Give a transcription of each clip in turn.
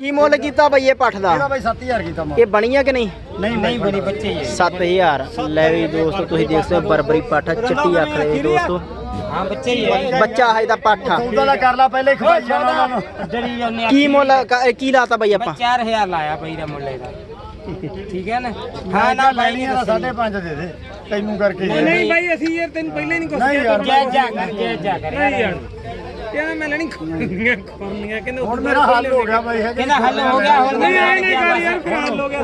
ਕੀ ਮੁੱਲ ਕੀਤਾ ਬਈ ਇਹ ਪੱਠ ਦਾ? ਇਹਦਾ ਬਾਈ 7000 ਕੀਤਾ ਮਾ ਇਹ ਬਣੀ ਆ ਕਿ ਨਹੀਂ? ਨਹੀਂ ਨਹੀਂ ਬਣੀ ਬੱਚੇ ਹੀ 7000 ਲੈ ਵੀ ਦੋਸਤੋ ਤੁਸੀਂ ਦੇਖ ਸਕਦੇ ਹੋ ਬਰਬਰੀ ਪੱਠ ਚਿੱਟੀ ਅੱਖ ਦੇ ਦੋਸਤੋ। ਹਾਂ ਬੱਚੇ ਹੀ ਹੈ ਬੱਚਾ ਹੈ ਦਾ ਪੱਠ। ਆ ਉਹਦਾ ਦਾ ਕਰ ਲਾ ਪਹਿਲੇ ਖਵਾਈ ਜਾਣਾ ਉਹਨਾਂ ਨੂੰ ਜੜੀ ਉਹਨੇ ਕੀ ਮੁੱਲ ਕ- ਕੀ ਲਾਤਾ ਬਈ ਆਪਾਂ? 4000 ਲਾਇਆ ਬਈ ਦਾ ਮੁੱਲੇ ਦਾ ਠੀਕ ਹੈ ਨਾ? ਹਾਂ ਨਾ ਲੈਣੀ। ਸਾਢੇ ਪੰਜ ਦੇ ਦੇ। ਤੈਨੂੰ ਕਰਕੇ ਨਹੀਂ ਨਹੀਂ ਬਾਈ ਅਸੀਂ ਯਾਰ ਤੈਨੂੰ ਪਹਿਲਾਂ ਹੀ ਨਹੀਂ ਕੁਛ ਨਹੀਂ ਯਾਰ। ਜੈ ਜਾ ਕਰ ਜੈ ਜਾ ਕਰ। ਨਹੀਂ ਯਾਰ ਕਹਿੰਦਾ ਮੈਂ ਲੈਣੀ ਖੋਰਨੀਆਂ ਖੋਰਨੀਆਂ ਕਹਿੰਦਾ ਹੁਣ ਮੇਰਾ ਹੱਲ ਹੋ ਗਿਆ ਬਾਈ ਕਹਿੰਦਾ ਹੱਲ ਹੋ ਗਿਆ ਹੁਣ ਨਹੀਂ ਕਰ ਯਾਰ ਹੱਲ ਹੋ ਗਿਆ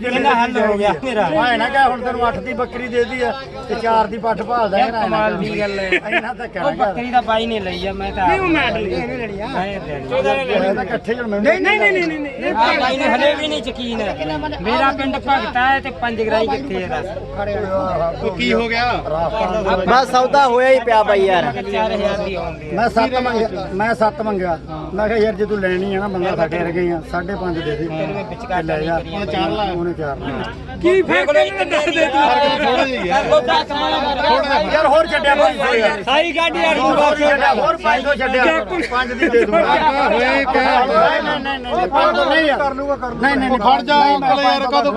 ਕਹਿੰਦਾ ਹੱਲ ਹੋ ਗਿਆ ਮੇਰਾ। ਮੈਂ ਨਾ ਕਹ ਹੁਣ ਤੈਨੂੰ 8 ਦੀ ਬੱਕਰੀ ਦੇ ਦੀ ਆ ਤੇ 4 ਦੀ ਪੱਠ ਭਾਲਦਾ ਹੈ ਨਾ ਕਮਾਲ ਦੀ ਗੱਲ ਹੈ। ਇਹਨਾਂ ਤਾਂ ਉਹ ਕਹਿਣਾ ਬੱਕਰੀ ਦਾ ਬਾਈ ਨੇ ਲਈ ਆ ਮੈਂ ਤਾਂ ਨਹੀਂ ਉਹ ਮੈਂ ਲਈ ਮੈਂ ਲੈਣੀ ਆ। ਮੈਂ ਤਾਂ ਇਕੱਠੇ ਜਣ ਮੈਨੂੰ ਨਹੀਂ ਨਹੀਂ ਨਹੀਂ ਨਹੀਂ ਨਹੀਂ ਬਾਈ ਨੂੰ ਹਲੇ ਵੀ ਨਹੀਂ ਯਕੀਨ। ਹੈ ਮੇਰਾ ਪਿੰਡ ਭਗਤਾ ਹੈ ਤੇ ਪੰਜ ਗਰਾਈ ਕਿੱਥੇ ਹੈ ਦੱਸ ਕੀ ਹੋ ਗਿਆ? ਬਸ ਸੌਦਾ ਹੋਇਆ ਹੀ ਪਿਆ ਬਈ ਯਾਰ। 4000 ਦੀ ਆਉਂਦੀ ਹੈ ਮੈਂ 7 ਮੰਗਿਆ ਮੈਂ 7 ਮੰਗਿਆ ਮੈਂ ਕਿਹਾ ਯਾਰ ਜੇ ਤੂੰ ਲੈਣੀ ਆ ਨਾ ਬੰਦਾ ਸਾਡੇ ਵਰਗੇ ਆ 5.5 ਦੇ ਦੇ ਤੇ ਲੈ ਜਾ ਉਹਨੇ 4 ਲਾ ਉਹਨੇ 4 ਲਾ ਕੀ ਫ਼ਰਕ ਹੈ ਦੱਸ ਦੇ ਯਾਰ ਹੋਰ ਛੱਡਿਆ ਭਾਈ ਯਾਰ ਸਾਈ ਗਾਡੀ ਯਾਰ ਹੋਰ ਛੱਡਿਆ ਹੋਰ 500 ਛੱਡਿਆ 5 ਦੀ ਦੇ ਦੂੰਗਾ ਹੋਏ ਕਿ ਨਹੀਂ ਨਹੀਂ ਨਹੀਂ ਯਾਰ ਕਰ ਲੂਗਾ ਕਰ ਲੂਗਾ ਨਹੀਂ ਨਹੀਂ ਖੜ ਜਾ ਅੰਕਲ ਯਾਰ ਕਦੋਂ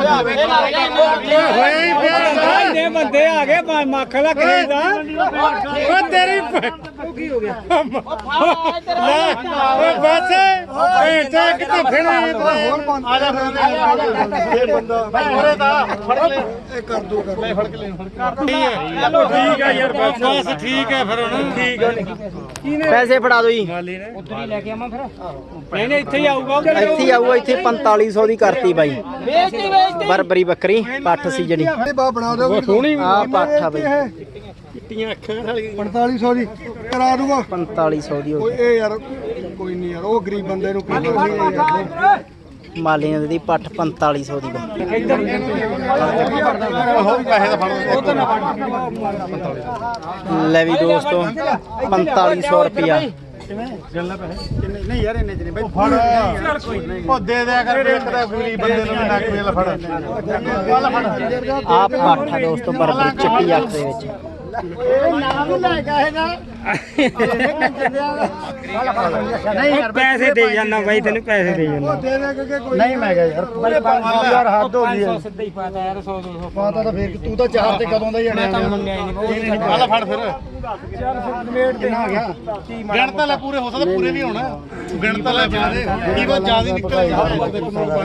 ਹੋਏ ਹੀ ਨੇ ਬੰਦੇ ਆ ਗਏ ਮੱਖ ਖਰੀਦਾ ਓ ਤੇਰੀ ਕੀ ਹੋ ਗਿਆ? ਓਏ ਬਸ ਭੇਟ ਕਿਤੇ ਫਿਰ ਆ ਜਾ ਫਿਰ ਇਹ ਬੰਦਾ। ਦਾ ਫੜ ਲੈ। ਇਹ ਕਰ ਦੋ ਕਰ ਲੈ ਫੜ ਕੇ ਲੈ ਠੀਕ ਆ ਯਾਰ ਬਸ। ਠੀਕ ਹੈ ਫਿਰ ਹੁਣ। ਠੀਕ ਆ ਪੈਸੇ ਫੜਾ ਦਿਓ ਜੀ। ਉਧਰ ਹੀ ਲੈ ਕੇ ਆਵਾਂ ਫਿਰ। ਨਹੀਂ ਨਹੀਂ ਇੱਥੇ ਹੀ ਆਊਗਾ ਇੱਥੇ ਹੀ ਆਊਗਾ ਇੱਥੇ 4500 ਦੀ ਕਰਤੀ ਬਾਈ। ਬਰਬਰੀ ਬੱਕਰੀ ਪੱਠ ਸੀ ਜਿਹੜੀ। ਬਾ ਬਣਾ ਦਿਓ। ਸੋਹਣੀ ਆ ਪੱਠ ਆ ਬਈ। ਚਿੱਟੀਆਂ ਅੱਖਾਂ ਵਾਲੀ। 4500 ਦੀ। ਕਰਾ ਦੂਗਾ। 4500 ਦੀ ਹੋ ਓਏ ਇਹ ਯਾਰ ਕੋਈ ਨਹੀਂ ਯਾਰ ਉਹ ਗਰੀਬ ਬੰਦੇ ਨੂੰ ਕੀ ਯਾਰ। ਮਾਲੀ ਨੇ ਦਿੱਤੀ ਪੱਠ 4500 ਦੀ ਬਾਈ ਉਹ ਪੈਸੇ ਦਾ ਫੜ ਲੈ ਵੀ ਦੋਸਤੋ 4500 ਰੁਪਿਆ ਨਹੀਂ ਯਾਰ ਇੰਨੇ ਚ ਨਹੀਂ। ਬਈ ਫੜ। ਉਹ ਦੇ ਦਿਆ ਕਰ ਇੱਕ ਦਾ ਗਰੀਬ ਬੰਦੇ ਨੂੰ ਵੀ ਨੱਕ ਵੇਲ ਫੜ। ਆ ਪੱਠ ਦੋਸਤੋ ਬਰਬਰੀ ਚਿੱਟੀ ਅੱਖ ਦੇ ਵਿੱਚ। ਹੀ ਲੈ ਯਾਰ ਪੈਸੇ ਦੇ ਜਾਣਾ ਬਾਈ ਤੈਨੂੰ ਪੈਸੇ ਦੇ ਜਾਣਾ ਦੇ ਦੇ ਨਹੀਂ ਮੈਂ ਕਿਹਾ ਯਾਰ ਬਈ 500 ਯਾਰ ਹੱਦ ਹੋ ਗਈ 500 ਸਿੱਧਾ ਹੀ ਪਾਤਾ ਯਾਰ 100 200 ਮਾਤਾ ਤਾਂ ਫੇਰ ਤੂੰ ਤਾਂ ਚਾਰ ਤੇ ਕਦੋਂ ਦਾ ਹੀ ਮੈਂ ਤਾਂ ਅੜਿਆ ਮੰਨਿਆ ਹੀ ਨਹੀਂ ਬਹੁਤ ਚੱਲ ਫੜ ਫਿਰ ਕਿੰਨਾ ਹੋ ਗਿਆ? ਗਣਤ ਲੈ ਪੂਰੇ ਹੋ ਸਕਦਾ ਪੂਰੇ ਵੀ ਹੋਣਾ। ਗਣਤ ਲੈ ਜਿਆਦੇ ਕੀ ਕੋ ਜਿਆਦੇ ਨਿਕਲ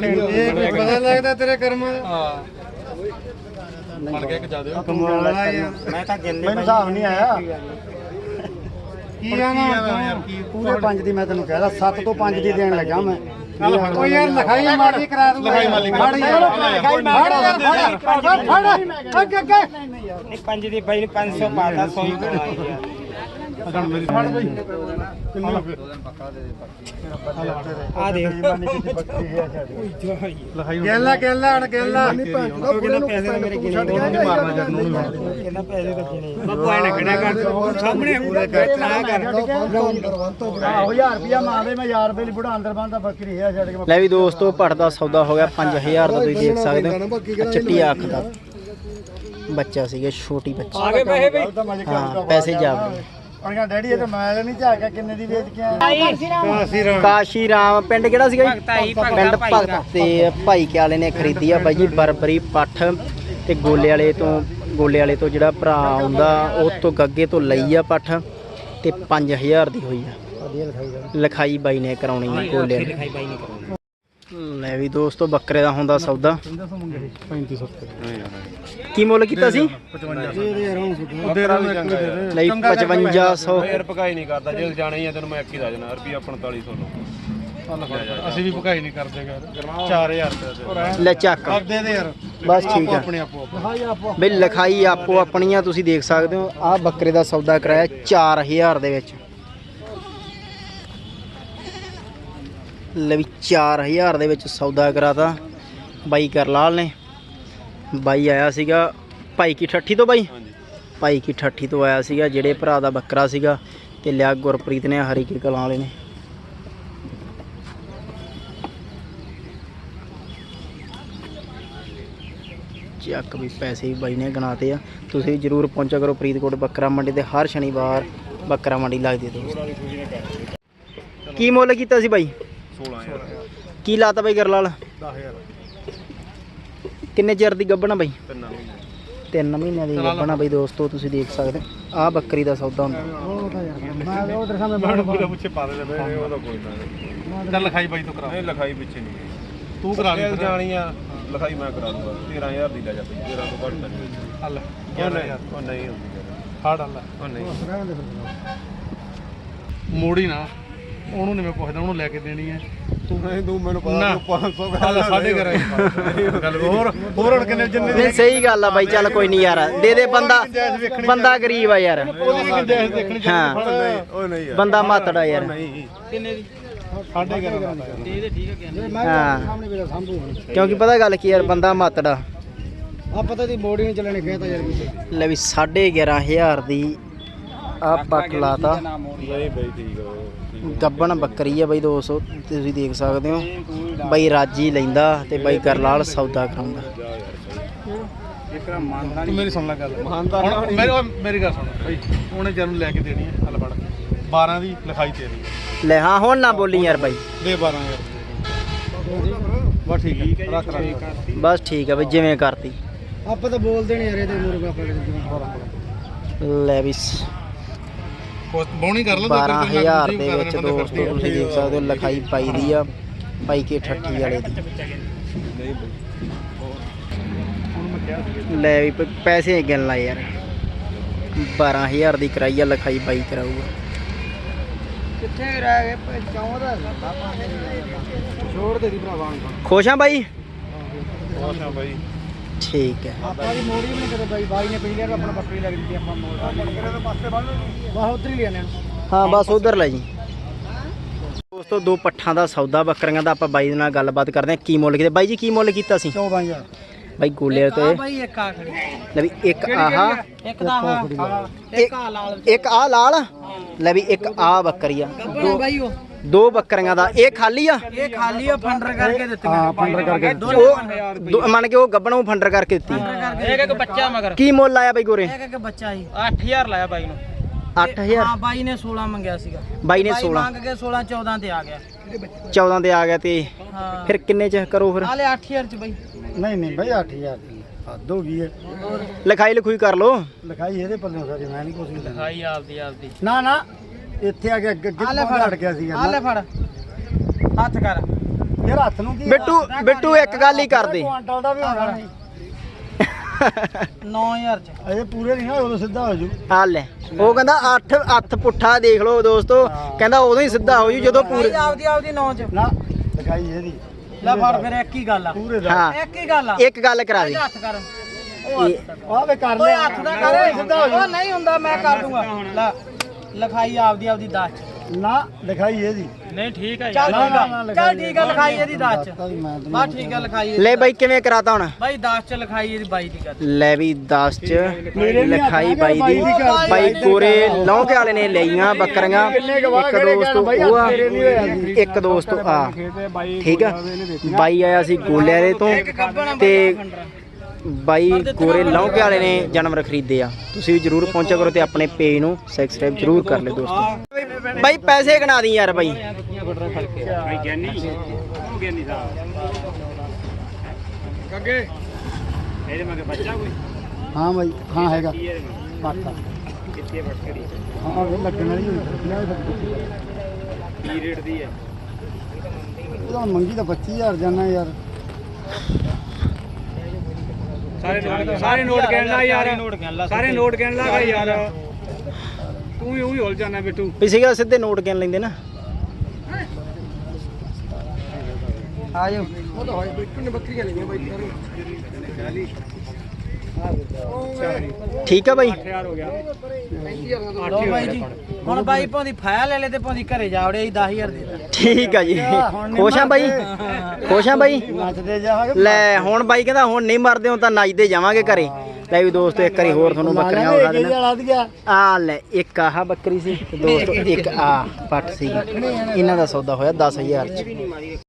ਇਹ ਪਤਾ ਲੱਗਦਾ ਤੇਰੇ ਕਰਮ ਬਣ ਗਿਆ ਕਿ ਜਿਆਦੇ ਕਮਾਲ ਆ ਯਾਰ। ਮੈਂ ਤਾਂ ਗਿਣ ਮੈਨੂੰ ਹਿਸਾਬ ਨਹੀਂ ਆਇਆ। ਕੀ ਆ ਨਾ ਯਾਰ ਕੀ ਪੂਰੇ 5 ਦੀ ਮੈਂ ਤੈਨੂੰ ਕਹਿਦਾ 7 ਤੋਂ 5 ਦੀ ਦੇਣ ਲੱਗਾ ਮੈਂ। ਉਹ ਯਾਰ ਲਿਖਾਈ ਮਾੜੀ ਕਰਾ ਦੂੰਗਾ ਲਿਖਾਈ ਮਾਲੀ ਫੜ ਯਾਰ ਫੜ ਫੜ ਫੜ ਅੱਗੇ ਅੱਗੇ ਨਹੀਂ ਪੰਜ ਦੀ ਬਾਈ ਨੇ 500 ਪਾਤਾ 100 ਹੀ ਕਮਾਈ ਯਾਰ ਫੜ ਬਈ। ਕਿੰਨੇ ਹੋ ਗਏ ਆ ਦੇਖ। ਗੇਲਾ ਗੇਲਾ ਅਣ ਗੇਲਾ ਕਿੰਨਾ ਪੈਸੇ ਮੇਰੇ ਗਿਣੇ ਨਹੀਂ ਮਾਰਨਾ ਜਦ ਨੂੰ ਕਹਿੰਦਾ ਪੈਸੇ ਤਾਂ ਗਿਣੇ ਬਾਬੂ ਐ ਨਾ ਖੜਾ ਕਰ ਸਾਹਮਣੇ ਪੂਰੇ ਕਰ ਨਾ। ਕਰ ਆਹੋ 1000 ਰੁਪਿਆ ਮਾਵੇ ਮੈਂ 1000 ਰੁਪਏ ਲਈ ਬੁੜਾ ਅੰਦਰ ਬੰਦਾ ਬੱਕਰੀ ਹੈ ਛੱਡ ਕੇ ਲੈ ਵੀ ਦੋਸਤੋ ਪੱਠ ਦਾ ਸੌਦਾ ਹੋ ਗਿਆ 5000 ਦਾ ਤੁਸੀਂ ਦੇਖ ਸਕਦੇ ਹੋ। ਚਿੱਟੀ ਅੱਖ ਦਾ। ਬੱਚਾ ਸੀਗਾ ਛੋਟੀ ਬੱਚੀ। ਆ ਗਏ ਪੈਸੇ ਬਈ। ਤਾਂ ਮਜ਼ੇ ਹਾਂ ਪੈਸੇ ਜਾ ਉਹਨਾਂ ਕਹਿੰਦਾ ਡੈਡੀ ਇਹ ਤਾਂ ਮੈਂ ਨਹੀਂ ਝਾਕਿਆ ਕਿੰਨੇ ਦੀ ਵੇਚ ਕੇ ਆਇਆ? ਕਾਸ਼ੀ ਰਾਮ। ਪਿੰਡ ਕਿਹੜਾ ਸੀਗਾ ਜੀ? ਭਗਤਾ ਹੀ, ਭਗਤਾ ਪਿੰਡ ਭਾਈ ਭਗਤ ਤੇ ਭਾਈ ਕੇ ਵਾਲੇ ਨੇ ਖਰੀਦੀ ਆ ਬਾਈ ਜੀ ਬਰਬਰੀ ਪੱਠ ਤੇ ਗੋਲੇ ਵਾਲੇ ਤੋਂ ਗੋਲੇ ਵਾਲੇ ਤੋਂ ਜਿਹੜਾ ਭਰਾ ਆਉਂਦਾ ਉਹ ਤੋਂ ਗੱਗੇ ਤੋਂ ਲਈ ਆ ਪੱਠ ਤੇ 5000 ਦੀ ਹੋਈ ਆ। ਲਿਖਾਈ ਬਾਈ ਨੇ ਕਰਾਉਣੀ ਆ ਗੋਲੇ ਵਾਲੇ ਲੈ ਵੀ ਦੋਸਤੋ ਬੱਕਰੇ ਦਾ ਹੁੰਦਾ ਸੌਦਾ। ਕੀ ਮੁੱਲ ਕੀਤਾ ਸੀ? ਲਈ 5500 ਯਾਰ ਪਕਾਈ ਨਹੀਂ ਕਰਦਾ। ਜੇ ਜਾਣਾ ਹੀ ਆ ਤੈਨੂੰ ਮੈਂ ਇੱਕ ਹੀ ਦਾ ਜਣਾ ਰੁਪਿਆ 4500 ਨੂੰ ਅਸੀਂ ਵੀ ਪਕਾਈ ਨਹੀਂ ਕਰਦੇ ਯਾਰ। 4000 ਰੁਪਏ ਲੈ ਚੱਕ। ਦੇ ਦੇ ਯਾਰ। ਬਸ ਠੀਕ ਆ ਆਪਣੇ ਆਪੋ ਬਈ ਲਿਖਾਈ ਆਪੋ ਆਪਣੀਆਂ ਤੁਸੀਂ ਦੇਖ ਸਕਦੇ ਹੋ। ਆਹ ਬੱਕਰੇ ਦਾ ਸੌਦਾ ਕਰਾਇਆ 4000 ਦੇ ਵਿੱਚ। ਲੈ ਵੀ 4000 ਦੇ ਵਿੱਚ ਸੌਦਾ ਕਰਾਤਾ। ਬਾਈ ਕਰਲਾਲ ਨੇ। ਬਾਈ ਆਇਆ ਸੀਗਾ ਭਾਈ ਕੀ ਠੱਠੀ ਤੋਂ ਬਾਈ? ਭਾਈ ਕੀ ਠੱਠੀ ਤੋਂ ਆਇਆ ਸੀਗਾ ਜਿਹੜੇ ਭਰਾ ਦਾ ਬੱਕਰਾ ਸੀਗਾ ਤੇ ਲਿਆ ਗੁਰਪ੍ਰੀਤ ਨੇ ਹਰੀ ਕੀ ਕਲਾਂ ਵਾਲੇ ਨੇ। ਚੱਕ ਵੀ ਪੈਸੇ ਵੀ ਬਾਈ ਨੇ ਗਣਾਤੇ ਆ। ਤੁਸੀਂ ਜਰੂਰ ਪਹੁੰਚਿਆ ਕਰੋ ਫਰੀਦਕੋਟ ਬੱਕਰਾ ਮੰਡੀ ਤੇ ਹਰ ਸ਼ਨੀਵਾਰ ਬੱਕਰਾ ਮੰਡੀ ਲੱਗਦੀ ਦੋਸਤੋ। ਕੀ ਮੁੱਲ ਕੀਤਾ ਸੀ ਬਾਈ? 16000 ਕੀ ਲਾਤਾ ਬਾਈ ਗਰਲਾਲ? 10000 ਕਿੰਨੇ ਚਿਰ ਦੀ ਗੱਭਣਾ ਬਾਈ? ਤਿੰਨ ਮਹੀਨੇ। ਤਿੰਨ ਮਹੀਨਿਆਂ ਦੀ ਗੱਭਣਾ ਬਾਈ ਦੋਸਤੋ ਤੁਸੀਂ ਦੇਖ ਸਕਦੇ। ਆਹ ਬੱਕਰੀ ਦਾ ਸੌਦਾ ਹੁੰਦਾ। ਮੈਂ ਉਧਰ ਸਾਹਮਣੇ ਮੈਨੂੰ ਪੂਰਾ ਪੁੱਛੇ ਪਾ ਦੇ ਦੇ ਉਹਦਾ ਕੋਈ ਨਾ। ਚੱਲ ਲਿਖਾਈ ਬਾਈ ਤੂੰ ਕਰਾ। ਨਹੀਂ ਲਿਖਾਈ ਪਿੱਛੇ ਨਹੀਂ ਤੂੰ ਕਰਾ ਲਈ ਜਾਣੀ ਆ। ਲਿਖਾਈ ਮੈਂ ਕਰਾ ਦੂੰਗਾ। 13000 ਦੀ ਲੈ ਜਾ 13 ਤੋਂ ਘੱਟ ਨਹੀਂ ਹੱਲ 11000 ਉਹ ਨਹੀਂ ਹੁੰਦੀ ਹਾੜ ਹੱਲ ਉਹ ਨਹੀਂ। ਮੋੜੀ ਨਾ। ਉਹਨੂੰ ਨਹੀਂ ਮੈਂ ਪੁੱਛਦਾ ਉਹਨੂੰ ਲੈ ਕੇ ਦੇਣੀ ਹੈ। ਤੂੰ ਨਹੀਂ ਤੂੰ ਮੈਨੂੰ। ਪਤਾ 500 ਹਾਲ ਸਾਡੇ ਘਰ ਗੱਲ ਹੋਰ ਹੋਰ ਹੁਣ ਕਿੰਨੇ ਜਿੰਨੇ ਨਹੀਂ ਸਹੀ ਗੱਲ ਆ ਬਾਈ ਚੱਲ ਕੋਈ ਨਹੀਂ ਯਾਰ। ਦੇ ਦੇ ਬੰਦਾ ਬੰਦਾ ਗਰੀਬ ਆ ਯਾਰ। ਹਾਂ। ਉਹ ਨਹੀਂ ਯਾਰ। ਬੰਦਾ ਮਾਤੜਾ ਯਾਰ। ਨਹੀਂ। ਸਾਡੇ ਘਰ ਦਾ ਹਾਂ ਸਾਹਮਣੇ ਮੇਰਾ ਸੰਭੂ ਕਿਉਂਕਿ ਪਤਾ ਗੱਲ ਕੀ ਯਾਰ ਬੰਦਾ ਮਾਤੜਾ। ਆ ਪਤਾ ਦੀ ਮੋੜੀ ਨਹੀਂ ਚੱਲਣੇ ਕਹਿਤਾ ਯਾਰ ਕਿਸੇ ਲੈ ਵੀ 11500 ਦੀ ਆ ਪੱਟ ਲਾਤਾ। ਨਹੀਂ ਬਈ ਠੀਕ ਆ। ਗੱਬਣ ਬੱਕਰੀ ਆ ਬਾਈ 200 ਤੁਸੀਂ ਦੇਖ ਸਕਦੇ ਹੋ। ਬਾਈ ਰਾਜੀ ਲੈਂਦਾ ਤੇ ਬਾਈ ਕਰਲਾਲ ਸੌਦਾ ਕਰਾਉਂਦਾ। ਤੂੰ ਮੇਰੀ ਸੁਣ ਲੈ ਗੱਲ। ਹੁਣ ਮੇਰੀ ਮੇਰੀ ਗੱਲ ਸੁਣ। ਬਈ ਉਹਨੇ ਜਨਮ ਲੈ ਕੇ ਦੇਣੀ ਹੈ ਹਲ ਫੜ। 12 ਦੀ ਲਿਖਾਈ ਤੇਰੀ ਹੈ। ਲੈ ਹਾਂ ਹੁਣ ਨਾ ਬੋਲੀ ਯਾਰ ਬਾਈ। ਦੇ 12000 ਬਸ ਠੀਕ ਹੈ ਰੱਖ ਰੱਖ। ਬਸ ਠੀਕ ਆ ਬਈ ਜਿਵੇਂ ਕਰਤੀ। ਆਪਾਂ ਤਾਂ ਬੋਲਦੇ ਨਹੀਂ ਯਾਰ ਇਹਦੇ ਮੁਰਗਾ ਆਪਾਂ ਕਿਤੇ ਲੈ ਵੀ ਬੋਣੀ ਕਰ ਲਓ 12000 ਦੇ ਵਿੱਚ ਦੋਸਤੋ ਤੁਸੀਂ ਦੇਖ ਸਕਦੇ ਹੋ ਲਿਖਾਈ ਪਾਈ ਦੀ ਆ ਪਾਈ ਕੇ ਠੱਠੀ ਵਾਲੇ ਦੀ। ਲੈ ਵੀ ਪੈਸੇ ਗਿਣ ਲਾ ਯਾਰ। 12000 ਦੀ ਕਰਾਈ ਆ ਲਿਖਾਈ ਬਾਈ ਕਰਾਊਗਾ। ਕਿੱਥੇ ਰਹਿ ਗਏ? 14 ਛੋੜ ਦੇ ਦੀ ਭਰਾਵਾਂ ਨੂੰ। ਖੁਸ਼ ਆ ਬਾਈ? ਬਹੁਤ ਆ ਬਾਈ। ਠੀਕ ਹੈ। ਆਪਾਂ ਦੀ ਮੋੜੀ ਵੀ ਨਹੀਂ ਕਰੇ ਬਾਈ ਬਾਈ ਨੇ ਪਿਛਲੇ ਵਾਰ ਆਪਣਾ ਬੱਕਰੀ ਲੱਗ ਦਿੱਤੀ ਆਪਾਂ ਮੋੜ। ਬੱਕਰੇ ਦੇ ਪਾਸੇ ਬੰਨ ਬਾਹ ਉਧਰ ਹੀ ਲਿਆਣੇ ਹਾਂ। ਬਸ ਉਧਰ ਲੈ ਜੀ। ਦੋਸਤੋ ਦੋ ਪੱਠਾਂ ਦਾ ਸੌਦਾ ਬੱਕਰੀਆਂ ਦਾ ਆਪਾਂ ਬਾਈ ਦੇ ਨਾਲ ਗੱਲਬਾਤ ਕਰਦੇ ਹਾਂ। ਕੀ ਮੁੱਲ ਕੀਤੇ? ਬਾਈ ਜੀ ਕੀ ਮੁੱਲ ਕੀਤਾ ਸੀ? 14000 ਬਾਈ ਗੋਲੇ ਤੇ ਬਾਈ ਇੱਕ ਆ ਖੜੀ। ਲੈ ਵੀ ਇੱਕ ਆਹ ਇੱਕ ਦਾ ਆਹ ਇੱਕ ਇੱਕ ਆ ਲਾਲ। ਲੈ ਵੀ ਇੱਕ ਆ ਬੱਕਰੀ ਆ। ਗੱਬਣਾ ਬਾਈ ਉਹ। ਦੋ ਬੱਕਰੀਆਂ ਦਾ ਇਹ ਖਾਲੀ ਆ? ਇਹ ਖਾਲੀ ਉਹ ਫੰਡਰ ਕਰਕੇ ਦਿੱਤੀਆਂ। ਹਾਂ ਫੰਡਰ ਕਰਕੇ ਉਹ ਦੋ- ਮੰਨ ਕੇ ਉਹ ਗੱਬਣ ਨੂੰ ਫੰਡਰ ਕਰਕੇ ਦਿੱਤੀ। ਇੱਕ ਇੱਕ ਬੱਚਾ ਮਗਰ। ਕੀ ਮੁੱਲ ਆਇਆ ਬਾਈ ਗੋਰੇ? ਇੱਕ ਇੱਕ ਬੱਚਾ ਜੀ। 8000 ਲਾਇਆ ਬਾਈ ਨੂੰ। 8000 ਹਾਂ ਬਾਈ ਨੇ 16 ਮੰਗਿਆ ਸੀਗਾ। ਬਾਈ ਨੇ ਬਾਈ 16 ਮੰਗ ਕੇ 16 14 ਤੇ ਆ ਗਿਆ। 14 ਤੇ ਆ ਗਿਆ ਤੇ ਹਾਂ। ਫਿਰ ਕਿੰਨੇ ਚ ਕਰੋ ਫਿਰ? ਆਲੇ 8000 ਚ ਬਾਈ। ਨਹੀਂ ਨਹੀਂ ਬਾਈ 8000 ਦੀ ਹੱਦ ਹੋ ਗਈ ਹੈ ਲਿਖਾਈ ਲਿਖੂਈ ਕਰ ਲੋ ਲਿਖਾਈ ਇਹਦੇ ਪੱਲੇ ਸਾਰੀ ਮੈਂ ਨਹੀਂ ਕੁਛ ਵੀ ਲੈਣਾ। ਖਾਈ ਆਪਦੀ ਆਪਦੀ। ਨਾ ਨਾ। ਇੱਥੇ ਆ ਕੇ ਅੱਗੇ ਅੱਗੇ ਆਲੇ ਪਹੁੰਚ ਗਿਆ ਸੀ ਆ ਲੈ ਫੜ। ਹੱਥ ਕਰ। ਯਾਰ ਹੱਥ ਨੂੰ ਕੀ ਬਿੱਟੂ ਬਿੱਟੂ ਇੱਕ ਗੱਲ ਹੀ ਕਰ ਦੇ ਕੁਆਂਟਲ ਦਾ ਵੀ ਹੋਣਾ। ਨਹੀਂ 9000 ਚ। ਅਜੇ ਪੂਰੇ ਨਹੀਂ ਹੋਏ ਉਦੋਂ ਸਿੱਧਾ ਹੋ ਜੂ। ਆ ਲੈ। ਉਹ ਕਹਿੰਦਾ 8 ਹੱਥ ਪੁੱਠਾ ਦੇਖ ਲਓ ਦੋਸਤੋ। ਕਹਿੰਦਾ ਉਦੋਂ ਹੀ ਸਿੱਧਾ ਹੋ ਜੂ ਜਦੋਂ ਪੂਰੇ ਆਪਦੀ ਆਪਦੀ 9 ਚ। ਨਾ ਲਿਖਾਈ ਇਹਦੀ। ਲੈ ਫੜ ਫਿਰ ਇੱਕ ਹੀ ਗੱਲ ਆ। ਪੂਰੇ ਦਾ। ਹਾਂ। ਇੱਕ ਹੀ ਗੱਲ ਆ। ਇੱਕ ਗੱਲ ਕਰਾ ਦੇ ਹੱਥ ਕਰ। ਇਹ- ਆ ਵੇ ਕਰ ਓਏ ਲਿਆ ਹੱਥ ਦਾ ਕਰ। ਸਿੱਧਾ ਹੋ ਉਹ ਨਹੀਂ ਹੁੰਦਾ ਮੈਂ ਕਰ ਦੂੰਗਾ। ਲੈ। ਲਿਖਾਈ ਆਪਦੀ ਆਪਦੀ 10 ਚ। ਨਾ ਲਿਖਾਈ ਇਹਦੀ। ਨਹੀਂ ਠੀਕ ਹੈ ਚੱਲ ਠੀਕ ਆ। ਚੱਲ ਠੀਕ ਆ ਲਿਖਾਈ ਇਹਦੀ 10 ਚ। ਮੈਂ ਬਸ ਠੀਕ ਆ ਲਿਖਾਈ ਇਹਦੀ ਲੈ ਬਾਈ ਕਿਵੇਂ ਕਰਾਤਾ ਹੁਣ? ਬਾਈ 10 ਚ ਲਿਖਾਈ ਇਹਦੀ 22 ਦੀ ਕਰ ਲੈ ਵੀ 10 ਚ। ਲਿਖਾਈ ਬਾਈ ਦੀ ਬਾਈ ਕਰ- ਲੌਂਕੇ ਵਾਲੇ ਨੇ ਲਈਆਂ ਬੱਕਰੀਆਂ। ਇੱਕ ਦੋਸਤ ਉਹ ਆ। ਇੱਕ ਦੋਸਤ ਆ। ਠੀਕ ਆ? ਬਾਈ ਆਇਆ ਸੀ ਗੋਲਿਆਰੇ ਤੋਂ ਤੇ ਬਾਈ ਗੋਰੇ ਲੌਂਕੇ ਵਾਲੇ ਨੇ ਜਾਨਵਰ ਖਰੀਦੇ ਆ। ਤੁਸੀਂ ਵੀ ਜਰੂਰ ਪਹੁੰਚਿਆ ਕਰੋ ਤੇ ਆਪਣੇ ਪੇਜ ਨੂੰ ਸਬਸਕ੍ਰਾਈਬ ਜਰੂਰ ਕਰ ਲਿਓ ਦੋਸਤੋ। ਬਾਈ ਪੈਸੇ ਗਣਾ ਦੀ ਯਾਰ ਬਾਈ। ਹਾਂ ਬਾਈ ਹਾਂ ਹੈਗਾ। ਪੱਕਾ। ਕਿੱਥੇ ਬੱਕਰੀ ਹਾਂ ਉਹ ਲੱਗਣ ਵਾਲੀ ਹੋਈ। ਕੀ ਰੇਟ ਦੀ। ਹੈ। ਉਹਦਾ ਮੰਗੀ ਤਾਂ 25000 ਜਾਨਾ ਯਾਰ। ਸਾਰੇ ਨੋਟ ਸਾਰੇ ਨੋਟ ਗਿਣ ਲਾ ਯਾਰ। ਸਾਰੇ ਨੋਟ ਗਿਣ ਲਾ ਯਾਰ। ਤੂੰ ਵੀ ਉਹੀ ਹੁਲ ਜਾਣਾ ਬਿੱਟੂ। ਵੀ ਸੀਗਾ ਸਿੱਧੇ ਨੋਟ ਗਿਣ ਲੈਂਦੇ ਨਾ। ਆ ਜਾਓ ਉਹ ਤਾਂ ਹੋਈ ਬਿੱਟੂ ਨੇ ਬੱਕਰੀਆਂ ਲਈਆਂ ਬਾਈ ਠੀਕ ਆ ਬਾਈ? ਹੋ ਜੀ ਹੁਣ ਬਾਈ ਪੌਂਦੀ ਫਾਇਆ ਲੈ ਲੈ ਤੇ ਪੌਂਦੀ ਘਰੇ ਜਾ ਵੜਿਆ ਜੀ 10000 ਦੇ ਦੇ ਠੀਕ ਆ ਜੀ। ਖੁਸ਼ ਆ ਬਾਈ? ਖੁਸ਼ ਆ ਬਾਈ? ਨੱਚਦੇ ਜਾਵਾਂਗੇ। ਲੈ ਹੁਣ ਬਾਈ ਕਹਿੰਦਾ ਹੁਣ ਨਹੀਂ ਮਰਦੇ ਹੁਣ ਤਾਂ ਨੱਚਦੇ ਜਾਵਾਂਗੇ ਘਰੇ। ਲੈ ਵੀ ਦੋਸਤੋ ਇੱਕ ਵਾਰੀ ਹੋਰ ਤੁਹਾਨੂੰ ਬੱਕਰੀਆਂ ਵਿਖਾ ਦੇਣਾ ਆ ਲੈ ਇੱਕ ਆਹ ਬੱਕਰੀ ਸੀ ਦੋਸਤੋ ਇੱਕ ਆ ਪੱਟ ਸੀ। ਇਹਨਾਂ ਦਾ ਸੌਦਾ ਹੋਇਆ 10000 ਚ।